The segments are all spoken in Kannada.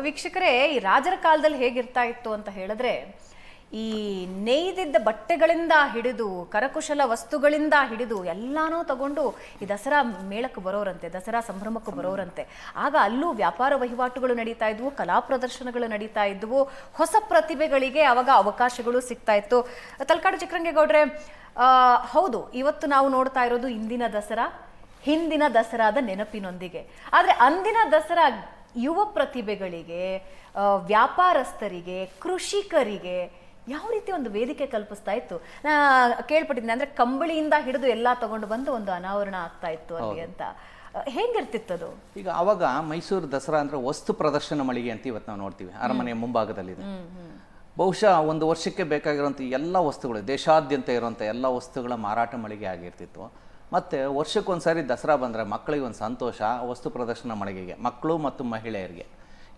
ವೀಕ್ಷಕರೇ ಈ ರಾಜರ ಕಾಲದಲ್ಲಿ ಹೇಗಿರ್ತಾ ಇತ್ತು ಅಂತ ಹೇಳಿದ್ರೆ ಈ ನೇಯ್ದಿದ್ದ ಬಟ್ಟೆಗಳಿಂದ ಹಿಡಿದು ಕರಕುಶಲ ವಸ್ತುಗಳಿಂದ ಹಿಡಿದು ಎಲ್ಲಾನು ತಗೊಂಡು ಈ ದಸರಾ ಮೇಳಕ್ಕೆ ಬರೋರಂತೆ ದಸರಾ ಸಂಭ್ರಮಕ್ಕೆ ಬರೋರಂತೆ. ಆಗ ಅಲ್ಲೂ ವ್ಯಾಪಾರ ವಹಿವಾಟುಗಳು ನಡೀತಾ ಇದ್ವು ಕಲಾ ಪ್ರದರ್ಶನಗಳು ನಡೀತಾ ಇದ್ವು ಹೊಸ ಪ್ರತಿಭೆಗಳಿಗೆ ಅವಾಗ ಅವಕಾಶಗಳು ಸಿಗ್ತಾ ಇತ್ತು. ತಲಕಾಡು ಚಿಕ್ಕರಂಗೇಗೌಡ್ರೆ ಆ, ಹೌದು ಇವತ್ತು ನಾವು ನೋಡ್ತಾ ಇರೋದು ಇಂದಿನ ದಸರಾ ಹಿಂದಿನ ದಸರಾದ ನೆನಪಿನೊಂದಿಗೆ. ಆದ್ರೆ ಅಂದಿನ ದಸರಾ ಯುವ ಪ್ರತಿಭೆಗಳಿಗೆ ವ್ಯಾಪಾರಸ್ಥರಿಗೆ ಕೃಷಿಕರಿಗೆ ಯಾವ ರೀತಿ ಒಂದು ವೇದಿಕೆ ಕಲ್ಪಿಸ್ತಾ ಇತ್ತು? ನಾ ಕೇಳ್ಪಟ್ಟಿದ್ದೀನಿ ಅಂದ್ರೆ ಕಂಬಳಿಯಿಂದ ಹಿಡಿದು ಎಲ್ಲ ತಗೊಂಡು ಬಂದು ಒಂದು ಅನಾವರಣ ಆಗ್ತಾ ಇತ್ತು ಅಲ್ಲಿ ಅಂತ. ಹೆಂಗಿರ್ತಿತ್ತು ಅದು? ಈಗ ಅವಾಗ ಮೈಸೂರು ದಸರಾ ಅಂದ್ರೆ ವಸ್ತು ಪ್ರದರ್ಶನ ಮಳಿಗೆ ಅಂತ ಇವತ್ತು ನಾವು ನೋಡ್ತೀವಿ ಅರಮನೆಯ ಮುಂಭಾಗದಲ್ಲಿದೆ. ಬಹುಶಃ ಒಂದು ವರ್ಷಕ್ಕೆ ಬೇಕಾಗಿರುವಂಥ ಎಲ್ಲ ವಸ್ತುಗಳು ದೇಶಾದ್ಯಂತ ಇರುವಂಥ ಎಲ್ಲ ವಸ್ತುಗಳ ಮಾರಾಟ ಮಳಿಗೆ ಆಗಿರ್ತಿತ್ತು. ಮತ್ತು ವರ್ಷಕ್ಕೊಂದ್ಸಾರಿ ದಸರಾ ಬಂದರೆ ಮಕ್ಕಳಿಗೆ ಒಂದು ಸಂತೋಷ, ವಸ್ತು ಪ್ರದರ್ಶನ ಮಳಿಗೆಗೆ, ಮಕ್ಕಳು ಮತ್ತು ಮಹಿಳೆಯರಿಗೆ.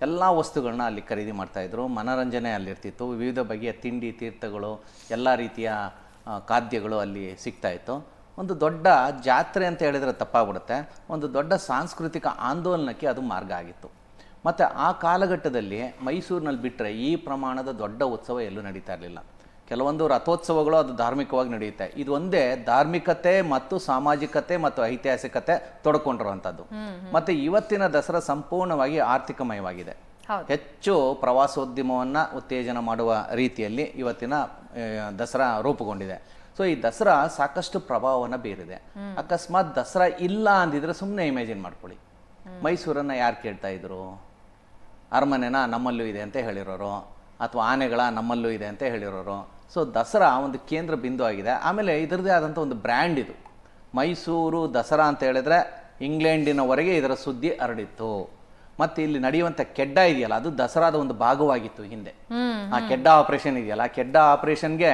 ಎಲ್ಲ ವಸ್ತುಗಳನ್ನ ಅಲ್ಲಿ ಖರೀದಿ ಮಾಡ್ತಾಯಿದ್ರು ಮನೋರಂಜನೆ ಅಲ್ಲಿರ್ತಿತ್ತು ವಿವಿಧ ಬಗೆಯ ತಿಂಡಿ, ತೀರ್ಥಗಳು, ಎಲ್ಲ ರೀತಿಯ ಖಾದ್ಯಗಳು ಅಲ್ಲಿ ಸಿಗ್ತಾಯಿತ್ತು ಒಂದು ದೊಡ್ಡ ಜಾತ್ರೆ ಅಂತ ಹೇಳಿದರೆ ತಪ್ಪಾಗ್ಬಿಡುತ್ತೆ. ಒಂದು ದೊಡ್ಡ ಸಾಂಸ್ಕೃತಿಕ ಆಂದೋಲನಕ್ಕೆ ಅದು ಮಾರ್ಗ ಆಗಿತ್ತು. ಮತ್ತು ಆ ಕಾಲಘಟ್ಟದಲ್ಲಿ ಮೈಸೂರಿನಲ್ಲಿ ಬಿಟ್ಟರೆ ಈ ಪ್ರಮಾಣದ ದೊಡ್ಡ ಉತ್ಸವ ಎಲ್ಲೂ ನಡೀತಾ ಇರಲಿಲ್ಲ. ಕೆಲವೊಂದು ರಥೋತ್ಸವಗಳು ಅದು ಧಾರ್ಮಿಕವಾಗಿ ನಡೆಯುತ್ತೆ. ಇದು ಒಂದೇ ಧಾರ್ಮಿಕತೆ ಮತ್ತು ಸಾಮಾಜಿಕತೆ ಮತ್ತು ಐತಿಹಾಸಿಕತೆ ತೊಡ್ಕೊಂಡಿರುವಂಥದ್ದು. ಮತ್ತು ಇವತ್ತಿನ ದಸರಾ ಸಂಪೂರ್ಣವಾಗಿ ಆರ್ಥಿಕಮಯವಾಗಿದೆ. ಹೆಚ್ಚು ಪ್ರವಾಸೋದ್ಯಮವನ್ನು ಉತ್ತೇಜನ ಮಾಡುವ ರೀತಿಯಲ್ಲಿ ಇವತ್ತಿನ ದಸರಾ ರೂಪುಗೊಂಡಿದೆ. ಸೊ ಈ ದಸರಾ ಸಾಕಷ್ಟು ಪ್ರಭಾವವನ್ನು ಬೀರಿದೆ. ಅಕಸ್ಮಾತ್ ದಸರಾ ಇಲ್ಲ ಅಂದಿದ್ರೆ ಸುಮ್ಮನೆ ಇಮ್ಯಾಜಿನ್ ಮಾಡ್ಕೊಳ್ಳಿ. ಮೈಸೂರನ್ನು ಯಾರು ಕೇಳ್ತಾ ಇದ್ರು? ಅರಮನೆನ ನಮ್ಮಲ್ಲೂ ಇದೆ ಅಂತ ಹೇಳಿರೋರು. ಅಥವಾ ಆನೆಗಳ ನಮ್ಮಲ್ಲೂ ಇದೆ ಅಂತ ಹೇಳಿರೋರು. ಸೊ ದಸರಾ ಒಂದು ಕೇಂದ್ರ ಬಿಂದು ಆಗಿದೆ. ಆಮೇಲೆ ಇದರದೇ ಆದಂಥ ಒಂದು ಬ್ರ್ಯಾಂಡ್ ಇದು. ಮೈಸೂರು ದಸರಾ ಅಂತ ಹೇಳಿದ್ರೆ ಇಂಗ್ಲೆಂಡಿನವರೆಗೆ ಇದರ ಸುದ್ದಿ ಹರಡಿತ್ತು. ಮತ್ತು ಇಲ್ಲಿ ನಡೆಯುವಂಥ ಕೆಡ್ಡ ಇದೆಯಲ್ಲ ಅದು ದಸರಾದ ಒಂದು ಭಾಗವಾಗಿತ್ತು ಹಿಂದೆ. ಆ ಕೆಡ್ಡ ಆಪರೇಷನ್ ಇದೆಯಲ್ಲ ಆ ಕೆಡ್ಡ ಆಪರೇಷನ್ಗೆ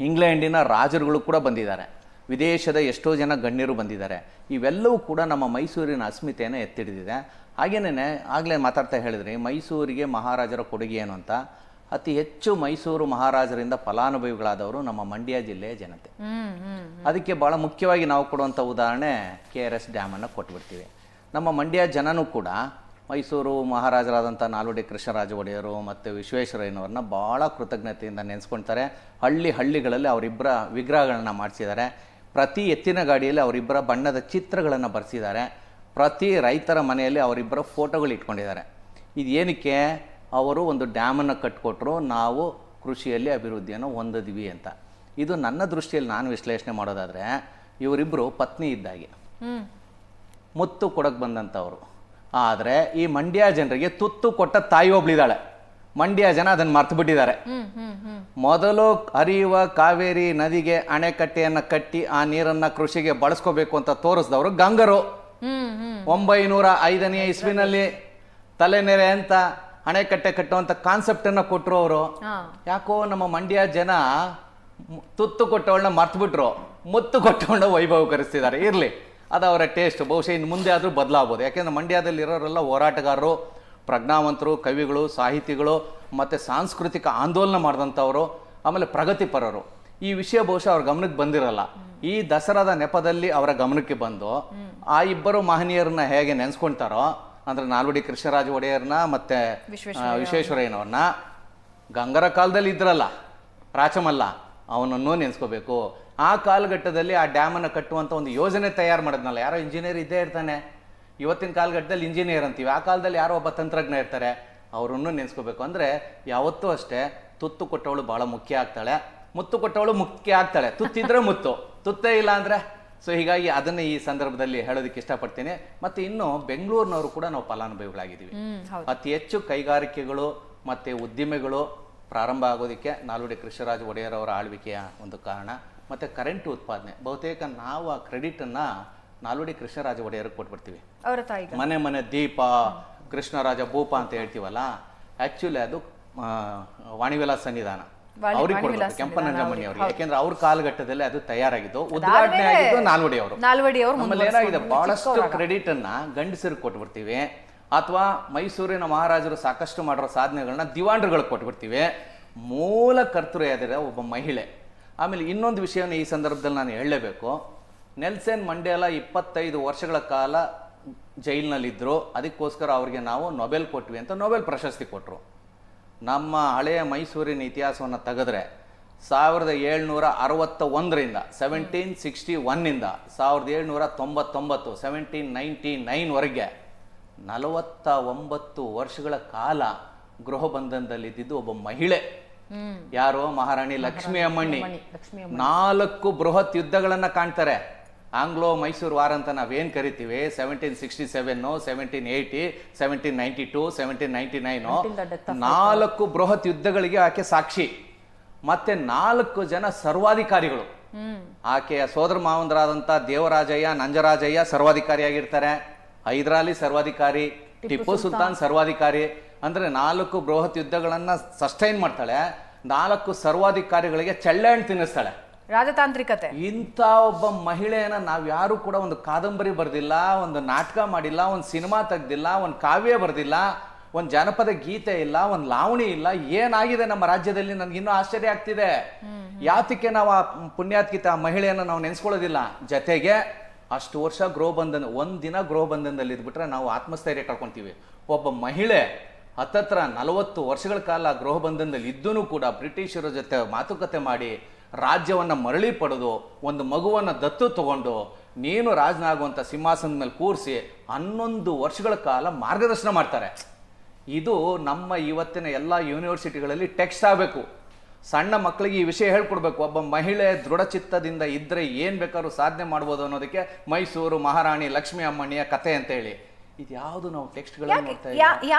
ಇಂಗ್ಲೆಂಡಿನ ರಾಜರುಗಳು ಕೂಡ ಬಂದಿದ್ದಾರೆ. ವಿದೇಶದ ಎಷ್ಟೋ ಜನ ಗಣ್ಯರು ಬಂದಿದ್ದಾರೆ. ಇವೆಲ್ಲವೂ ಕೂಡ ನಮ್ಮ ಮೈಸೂರಿನ ಅಸ್ಮಿತೆಯನ್ನು ಎತ್ತಿಡಿದಿದೆ. ಹಾಗೇನೇ ಆಗಲೇ ಮಾತಾಡ್ತಾ ಹೇಳಿದ್ರಿ ಮೈಸೂರಿಗೆ ಮಹಾರಾಜರ ಕೊಡುಗೆ ಏನು ಅಂತ? ಅತಿ ಹೆಚ್ಚು ಮೈಸೂರು ಮಹಾರಾಜರಿಂದ ಫಲಾನುಭವಿಗಳಾದವರು ನಮ್ಮ ಮಂಡ್ಯ ಜಿಲ್ಲೆಯ ಜನತೆ. ಅದಕ್ಕೆ ಭಾಳ ಮುಖ್ಯವಾಗಿ ನಾವು ಕೊಡುವಂಥ ಉದಾಹರಣೆ ಕೆ ಆರ್ ಎಸ್ ಡ್ಯಾಮನ್ನು ಕೊಟ್ಬಿಡ್ತೀವಿ ನಮ್ಮ ಮಂಡ್ಯ ಜನನೂ ಕೂಡ ಮೈಸೂರು ಮಹಾರಾಜರಾದಂಥ ನಾಲ್ವಡಿ ಕೃಷ್ಣರಾಜ ಒಡೆಯರು ಮತ್ತು ವಿಶ್ವೇಶ್ವರಯ್ಯನವ್ರನ್ನ ಭಾಳ ಕೃತಜ್ಞತೆಯಿಂದ ನೆನೆಸ್ಕೊಳ್ತಾರೆ. ಹಳ್ಳಿ ಹಳ್ಳಿಗಳಲ್ಲಿ ಅವರಿಬ್ಬರ ವಿಗ್ರಹಗಳನ್ನು ಮಾಡಿಸಿದ್ದಾರೆ. ಪ್ರತಿ ಎತ್ತಿನ ಗಾಡಿಯಲ್ಲಿ ಅವರಿಬ್ಬರ ಬಣ್ಣದ ಚಿತ್ರಗಳನ್ನು ಬರೆಸಿದ್ದಾರೆ. ಪ್ರತಿ ರೈತರ ಮನೆಯಲ್ಲಿ ಅವರಿಬ್ಬರ ಫೋಟೋಗಳು ಇಟ್ಕೊಂಡಿದ್ದಾರೆ. ಇದು ಏನಕ್ಕೆ ಅವರು ಒಂದು ಡ್ಯಾಮನ್ನು ಕಟ್ಟಿಕೊಟ್ರು ನಾವು ಕೃಷಿಯಲ್ಲಿ ಅಭಿವೃದ್ಧಿಯನ್ನು ಹೊಂದಿದ್ವಿ ಅಂತ. ಇದು ನನ್ನ ದೃಷ್ಟಿಯಲ್ಲಿ ನಾನು ವಿಶ್ಲೇಷಣೆ ಮಾಡೋದಾದರೆ ಇವರಿಬ್ಬರು ಪತ್ನಿ ಇದ್ದಾಗೆ. ಮುತ್ತು ಕೊಡಕ್ಕೆ ಬಂದಂಥವ್ರು. ಆದರೆ ಈ ಮಂಡ್ಯ ಜನರಿಗೆ ತುತ್ತು ಕೊಟ್ಟ ತಾಯಿ ಒಬ್ಳಿದ್ದಾಳೆ ಮಂಡ್ಯ ಜನ ಅದನ್ನು ಮರ್ತು ಬಿಟ್ಟಿದ್ದಾರೆ. ಮೊದಲು ಹರಿಯುವ ಕಾವೇರಿ ನದಿಗೆ ಅಣೆಕಟ್ಟೆಯನ್ನು ಕಟ್ಟಿ ಆ ನೀರನ್ನು ಕೃಷಿಗೆ ಬಳಸ್ಕೋಬೇಕು ಅಂತ ತೋರಿಸಿದವರು ಗಂಗರು. ಒಂಬೈನೂರ ಐದನೇ ಇಸ್ವಿನಲ್ಲಿ ತಲೆನೆರೆ ಅಂತ ಅಣೆಕಟ್ಟೆ ಕಟ್ಟುವಂತ ಕಾನ್ಸೆಪ್ಟ್ ಅನ್ನ ಕೊಟ್ಟರು ಅವರು. ಯಾಕೋ ನಮ್ಮ ಮಂಡ್ಯ ಜನ ತುತ್ತು ಕೊಟ್ಟವಳನ್ನ ಮರ್ತ್ಬಿಟ್ರು. ಮುತ್ತು ಕೊಟ್ಟವಳನ್ನ ವೈಭವೀಕರಿಸ್ತಿದ್ದಾರೆ ಇರಲಿ ಅದು ಅವರ ಟೇಸ್ಟ್ ಬಹುಶಃ ಇನ್ನು ಮುಂದೆ ಆದರೂ ಬದಲಾಗ್ಬೋದು. ಯಾಕೆಂದ್ರೆ ಮಂಡ್ಯದಲ್ಲಿ ಇರೋರೆಲ್ಲ ಹೋರಾಟಗಾರರು ಪ್ರಜ್ಞಾವಂತರು ಕವಿಗಳು ಸಾಹಿತಿಗಳು ಮತ್ತು ಸಾಂಸ್ಕೃತಿಕ ಆಂದೋಲನ ಮಾಡಿದಂಥವರು ಆಮೇಲೆ ಪ್ರಗತಿಪರರು ಈ ವಿಷಯ ಬಹುಶಃ ಅವ್ರ ಗಮನಕ್ಕೆ ಬಂದಿರಲ್ಲ. ಈ ದಸರಾದ ನೆಪದಲ್ಲಿ ಅವರ ಗಮನಕ್ಕೆ ಬಂದು ಆ ಇಬ್ಬರು ಮಹನೀಯರನ್ನ ಹೇಗೆ ನೆನೆಸ್ಕೊಳ್ತಾರೋ ಅಂದ್ರೆ ನಾಲ್ವಡಿ ಕೃಷ್ಣರಾಜ ಒಡೆಯರ್ನ ಮತ್ತೆ ವಿಶ್ವೇಶ್ವರಯ್ಯನವ್ರನ್ನ ಗಂಗರ ಕಾಲದಲ್ಲಿ ಇದ್ರಲ್ಲ ಪ್ರಾಚಮಲ್ಲ ಅವನನ್ನು ನೆನೆಸ್ಕೋಬೇಕು. ಆ ಕಾಲಘಟ್ಟದಲ್ಲಿ ಆ ಡ್ಯಾಮನ್ನು ಕಟ್ಟುವಂತ ಒಂದು ಯೋಜನೆ ತಯಾರು ಮಾಡಿದ್ನಲ್ಲ ಯಾರೋ ಇಂಜಿನಿಯರ್ ಇದ್ದೇ ಇರ್ತಾನೆ. ಇವತ್ತಿನ ಕಾಲಘಟ್ಟದಲ್ಲಿ ಇಂಜಿನಿಯರ್ ಅಂತೀವಿ. ಆ ಕಾಲದಲ್ಲಿ ಯಾರೋ ಒಬ್ಬ ತಂತ್ರಜ್ಞ ಇರ್ತಾರೆ ಅವರನ್ನು ನೆನೆಸ್ಕೋಬೇಕು. ಅಂದ್ರೆ ಯಾವತ್ತೂ ಅಷ್ಟೇ ತುತ್ತು ಕೊಟ್ಟವಳು ಬಹಳ ಮುಖ್ಯ ಆಗ್ತಾಳೆ. ಮುತ್ತು ಕೊಟ್ಟವಳು ಮುಖ್ಯ ಆಗ್ತಾಳೆ. ತುತ್ತಿದ್ರೆ ಮುತ್ತು. ತುತ್ತೇ ಇಲ್ಲ ಅಂದರೆ ಸೊ ಹೀಗಾಗಿ ಅದನ್ನ ಈ ಸಂದರ್ಭದಲ್ಲಿ ಹೇಳೋದಕ್ಕೆ ಇಷ್ಟಪಡ್ತೇನೆ. ಮತ್ತೆ ಇನ್ನು ಬೆಂಗಳೂರಿನವರು ಕೂಡ ನಾವು ಫಲಾನುಭವಿಗಳಾಗಿದ್ದೀವಿ. ಅತಿ ಹೆಚ್ಚು ಕೈಗಾರಿಕೆಗಳು ಮತ್ತು ಉದ್ದಿಮೆಗಳು ಪ್ರಾರಂಭ ಆಗೋದಕ್ಕೆ ನಾಲ್ವಡಿ ಕೃಷ್ಣರಾಜ ಒಡೆಯರ್ ಅವರ ಆಳ್ವಿಕೆಯ ಒಂದು ಕಾರಣ. ಮತ್ತು ಕರೆಂಟ್ ಉತ್ಪಾದನೆ. ಬಹುತೇಕ ನಾವು ಆ ಕ್ರೆಡಿಟನ್ನು ನಾಲ್ವಡಿ ಕೃಷ್ಣರಾಜ ಒಡೆಯರ್ ಕೊಟ್ಬಿಡ್ತೀವಿ. ಮನೆ ಮನೆ ದೀಪ ಕೃಷ್ಣರಾಜ ಭೂಪ ಅಂತ ಹೇಳ್ತೀವಲ್ಲ ಆ್ಯಕ್ಚುಲಿ ಅದು ವಾಣಿವಿಲಾಸ ಸನ್ನಿಧಾನ. ಅವ್ರಿಗೆ ಸನ್ನಿಧಾನ ಅವ್ರಿಗೆ. ಯಾಕೆಂದ್ರೆ ಅವ್ರ ಕಾಲಘಟ್ಟದಲ್ಲಿ ಅದು ತಯಾರಾಗಿದ್ದು ಉದ್ಘಾಟನೆ ಆಗಿದ್ದು ನಾಲ್ವಡಿ ಅವರು. ನಾಲ್ವಡಿ ಅವರು ನಮ್ಮಲ್ಲಿ ಏನಾಗಿದೆ? ಬಹಳಷ್ಟು ಕ್ರೆಡಿಟ್ ಅನ್ನ ಗಂಡಸರು ಕೊಟ್ಬಿಡ್ತೀವಿ. ಅಥವಾ ಮೈಸೂರಿನ ಮಹಾರಾಜರು ಸಾಕಷ್ಟು ಮಾಡಿರೋ ಸಾಧನೆಗಳನ್ನ ದಿವಾಂಡ್ರುಗಳು ಕೊಟ್ಬಿಡ್ತೀವಿ. ಮೂಲ ಕರ್ತೃ ಯಾವ್ದಿದೆ ಒಬ್ಬ ಮಹಿಳೆ. ಆಮೇಲೆ ಇನ್ನೊಂದು ವಿಷಯವನ್ನು ಈ ಸಂದರ್ಭದಲ್ಲಿ ನಾನು ಹೇಳಲೇಬೇಕು. ನೆಲ್ಸನ್ ಮಂಡೇಲ ಇಪ್ಪತ್ತೈದು ವರ್ಷಗಳ ಕಾಲ ಜೈಲಿನಲ್ಲಿದ್ದರು ಅದಕ್ಕೋಸ್ಕರ ಅವ್ರಿಗೆ ನಾವು ನೊಬೆಲ್ ಕೊಟ್ವಿ ಅಂತ ನೊಬೆಲ್ ಪ್ರಶಸ್ತಿ ಕೊಟ್ಟರು ನಮ್ಮ ಹಳೆಯ ಮೈಸೂರಿನ ಇತಿಹಾಸವನ್ನು ತೆಗೆದ್ರೆ ಸಾವಿರದ ಏಳ್ನೂರ ಅರವತ್ತ ಒಂದರಿಂದ ಸೆವೆಂಟೀನ್ ಸಿಕ್ಸ್ಟಿ ಒನ್ನಿಂದ ಸಾವಿರದ ಏಳ್ನೂರ ತೊಂಬತ್ತೊಂಬತ್ತು ಸೆವೆಂಟೀನ್ ನೈಂಟಿ ನೈನ್ವರೆಗೆ ನಲವತ್ತ ಒಂಬತ್ತು ವರ್ಷಗಳ ಕಾಲ ಗೃಹ ಒಬ್ಬ ಮಹಿಳೆ. ಯಾರು ಮಹಾರಾಣಿ ಲಕ್ಷ್ಮೀ ಅಮ್ಮಣ್ಣಿ. ನಾಲ್ಕು ಬೃಹತ್ ಯುದ್ಧಗಳನ್ನ ಕಾಣ್ತಾರೆ. ಆಂಗ್ಲೋ ಮೈಸೂರು ವಾರ್ ಅಂತ ನಾವೇನ್ ಕರಿತೀವಿ? Seventeen sixty seven seventeen eighty seventeen ninety two seventeen ninety nine ನಾಲ್ಕು ಬೃಹತ್ ಯುದ್ಧಗಳಿಗೆ ಆಕೆ ಸಾಕ್ಷಿ. ಮತ್ತೆ ನಾಲ್ಕು ಜನ ಸರ್ವಾಧಿಕಾರಿಗಳು. ಆಕೆಯ ಸೋದರ ಮಾವಂದರಾದಂಥ ದೇವರಾಜಯ್ಯ ನಂಜರಾಜಯ್ಯ ಸರ್ವಾಧಿಕಾರಿಯಾಗಿರ್ತಾರೆ. ಹೈದರಾಲಿ ಸರ್ವಾಧಿಕಾರಿ ಟಿಪ್ಪು ಸುಲ್ತಾನ್. ಸರ್ವಾಧಿಕಾರಿ. ಅಂದ್ರೆ ನಾಲ್ಕು ಬೃಹತ್ ಯುದ್ಧಗಳನ್ನ ಸಸ್ಟೈನ್ ಮಾಡ್ತಾಳೆ. ನಾಲ್ಕು ಸರ್ವಾಧಿಕಾರಿಗಳಿಗೆ ಚಳ್ಳೆಹಣ್ಣು ತಿನ್ನಿಸ್ತಾಳೆ. ರಾಜತಾಂತ್ರಿಕತೆ. ಇಂಥ ಒಬ್ಬ ಮಹಿಳೆಯನ್ನ ನಾವ್ ಯಾರು ಕೂಡ ಒಂದು ಕಾದಂಬರಿ ಬರ್ದಿಲ್ಲ ಒಂದು ನಾಟಕ ಮಾಡಿಲ್ಲ ಒಂದು ಸಿನಿಮಾ ತೆಗ್ದಿಲ್ಲ ಒಂದು ಕಾವ್ಯ ಬರ್ದಿಲ್ಲ ಒಂದು ಜನಪದ ಗೀತೆ ಇಲ್ಲ ಒಂದು ಲಾವಣಿ ಇಲ್ಲ ಏನಾಗಿದೆ ನಮ್ಮ ರಾಜ್ಯದಲ್ಲಿ ನನ್ಗೆ ಇನ್ನೂ ಆಶ್ಚರ್ಯ ಆಗ್ತಿದೆ. ಯಾತಕ್ಕೆ ನಾವು ಆ ಪುಣ್ಯಾತ್ಕಿತ ಆ ಮಹಿಳೆಯನ್ನ ನಾವು ನೆನೆಸ್ಕೊಳ್ಳೋದಿಲ್ಲ? ಜೊತೆಗೆ ಅಷ್ಟು ವರ್ಷ ಗೃಹ ಬಂಧನ ಒಂದ್ ದಿನ ಗೃಹ ಬಂಧನದಲ್ಲಿ ಇದ್ಬಿಟ್ರೆ ನಾವು ಆತ್ಮಸ್ಥೈರ್ಯ ಕಳ್ಕೊಂತೀವಿ. ಒಬ್ಬ ಮಹಿಳೆ ಹತ್ತತ್ರ ನಲವತ್ತು ವರ್ಷಗಳ ಕಾಲ ಗೃಹ ಬಂಧನದಲ್ಲಿ ಇದ್ದೂ ಕೂಡ ಬ್ರಿಟಿಷರ ಜೊತೆ ಮಾತುಕತೆ ಮಾಡಿ ರಾಜ್ಯವನ್ನ ಮರಳಿ ಪಡೆದು ಒಂದು ಮಗುವನ್ನು ದತ್ತು ತಗೊಂಡು ನೀನು ರಾಜನಾಗುವಂಥ ಸಿಂಹಾಸನದ ಮೇಲೆ ಕೂರಿಸಿ ಹನ್ನೊಂದು ವರ್ಷಗಳ ಕಾಲ ಮಾರ್ಗದರ್ಶನ ಮಾಡ್ತಾರೆ. ಇದು ನಮ್ಮ ಇವತ್ತಿನ ಎಲ್ಲ ಯೂನಿವರ್ಸಿಟಿಗಳಲ್ಲಿ ಟೆಕ್ಸ್ಟ್ ಆಗಬೇಕು. ಸಣ್ಣ ಮಕ್ಕಳಿಗೆ ಈ ವಿಷಯ ಹೇಳ್ಕೊಡ್ಬೇಕು. ಒಬ್ಬ ಮಹಿಳೆ ದೃಢಚಿತ್ತದಿಂದ ಇದ್ದರೆ ಏನು ಬೇಕಾದ್ರೂ ಸಾಧನೆ ಮಾಡ್ಬೋದು ಅನ್ನೋದಕ್ಕೆ ಮೈಸೂರು ಮಹಾರಾಣಿ ಲಕ್ಷ್ಮೀ ಅಮ್ಮಣ್ಣಿಯ ಕತೆ ಅಂತ ಹೇಳಿ ಇದ್ಯಾವುದು ನಾವು ಟೆಕ್ಸ್ಟ್ಗಳನ್ನು ನೋಡ್ತಾ ಇಲ್ಲ